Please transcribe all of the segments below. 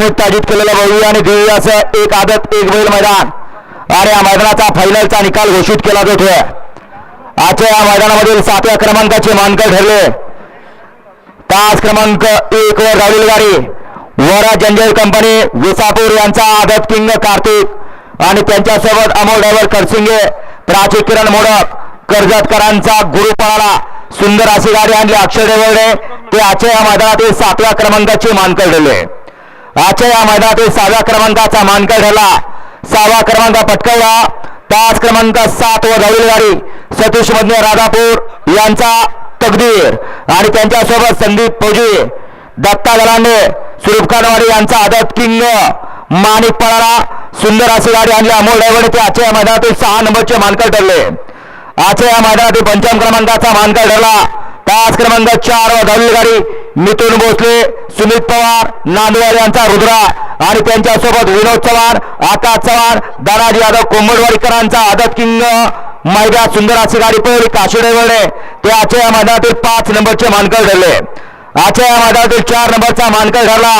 निमित्त आयोजित केलेलं भव्य आणि दिव्य असं एक आदत एक बैल मैदान. आणि या मैदानाचा फायनलचा निकाल घोषित केला जातोय. आजच्या या मैदानामधील सातव्या क्रमांकाचे मानकर ठरले. तास क्रमांक एक वर राहुल गाडी वरा जंजल कंपनी विसापूर यांचा आदत किंग कार्तिक. आणि त्यांच्यासोबत अमोल ड्रायव्हर करसिंगे प्राची किरण मोडक कर्जतकरांचा गुरु पळाला सुंदर अशी गाडी आणली. अक्षय ड्रायव्हरने ते आजच्या या मैदानातील सातव्या क्रमांकाची मानकर ठरले. आजच्या या मैदानातील सहाव्या क्रमांकाचा मानकर ठरला. सहावा क्रमांक पटकवला. तास क्रमांक सात व धावली गाडी. सतीश मधने राधापूर यांचा तकदीर. आणि त्यांच्यासोबत संदीप फौजी दत्ता दलांडे सुरूप खानवाडी यांचा आदत किंग माणिक पळाला सुंदर अशी गाडी आणली. अमोल ड्रायव्हर ते आजच्या या मैदानातील सहा नंबरचे मानकर ठरले. आजच्या या मैदानातील पंचम क्रमांकाचा मानकर ठरला. तास क्रमांक चार व धावली गाडी. मिथुन भोसले सुमित पवार नांदवार यांचा रुद्रा आणि त्यांच्यासोबत विनोद चव्हाण आकाश चव्हाण दादाजी यादव कोंबडवाडीकरांचा आदत किंग मैदान सुंदर अशी गाडी पळवली काशिडे वळले. ते आजच्या या मैदानातील पाच नंबरचे मानकर ठरले. आजच्या या मैदानातील चार नंबरचा मानकर ठरला.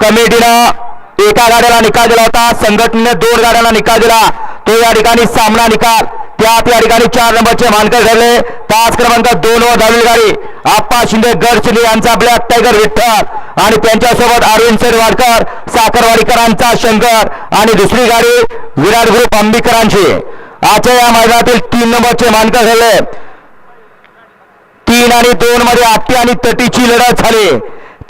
कमिटीनं एका गाड्याला निकाल दिला होता संघटनेने दोन गाड्याला निकाल दिला. तो या ठिकाणी सामना निकाल त्यात या ठिकाणी चार नंबरचे मानकर ठरले. पाच क्रमांक दोन व दहावी गाडी. आप्पा शिंदे गडचिले यांचा ब्लॅक टायगर विठ्ठल. आणि त्यांच्यासोबत अरविंद सेरवाडकर साखरवाडीकरांचा शंकर आणि दुसरी गाडी विराट ग्रुप अंबिकरांची. आजच्या या मैदानातील तीन नंबरचे मानकर झाले तीन आणि दोन मध्ये आठी आणि तटीची लढत झाली.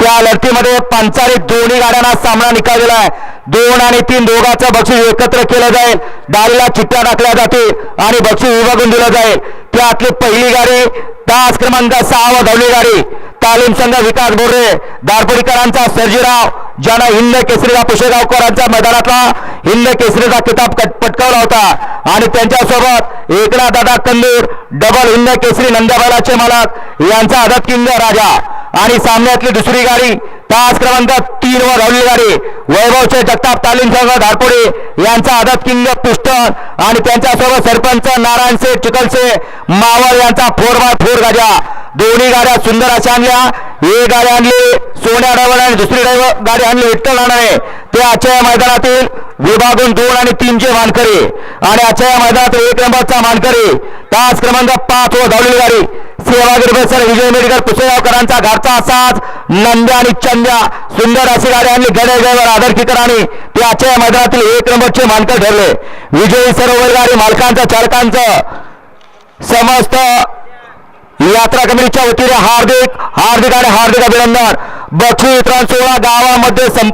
त्या लढतीमध्ये पंचारी दोन्ही गाड्यांना सामना निकाल आहे. दोन आणि तीन दोघांचं बक्षीस एकत्र केलं जाईल. डाळीला चिठ्ठ्या टाकल्या जातील आणि बक्षीस विभागून दिलं जाईल. त्यातली पहिली गाडी तास क्रमांक सहा व धावली गाडी तालीम संघ विकास बोर्डे. दारपुरीकरांचा सर्जीराव ज्यानं हिंद केसरीला पुशेगावकरांच्या मैदानातला हिंद केसरीचा किताब पटकावला होता. आणि त्यांच्यासोबत एकनाथ दादा कंदूर डबल हिंद केसरी नंदाबालाचे मालक यांचा आदत किंग राजा. आणि सामन्यातली दुसरी गाडी तास क्रमांक तीन वर धावली गाडी वैभवचे जगताप तालीम संघ धारपुडे यांचा आदत किंग पिस्टन आणि त्यांच्यासोबत सरपंच नारायण शेठ चिकलसे मावळ यांचा फोर बाय फोर गाड्या. दोन्ही गाड्या सुंदर अशा आणल्या. एक गाडी आणली सोन्या ड्रायव्हर आणि दुसरी ड्रायव्हर गाडी आणली विठ्ठल राणाने ते आजच्या मैदानातील विभागून दोन आणि तीनचे मानकरी. आणि आजच्या मैदानातील एक नंबरचा मानकरी तास क्रमांक पाच व धावलेली गाडी. सेवागिरी बेसर विजय मेडिकल पुसेगावकरांचा घरचा असाच नंद्या आणि चंद्या सुंदर असे गाडी आणली. गणेशवर ड्रायव्हर आदर आणि ते आजच्या या मैदानातील एक नंबरचे मानकर ठरले. विजयी सर्व गाडी मालकांचं चालकांचं समस्त यात्रा कमिटीच्या वतीने हार्दिक हार्दिक आणि हार्दिक अभिनंदन. बक्षी वितरण सोहळा गावामध्ये संप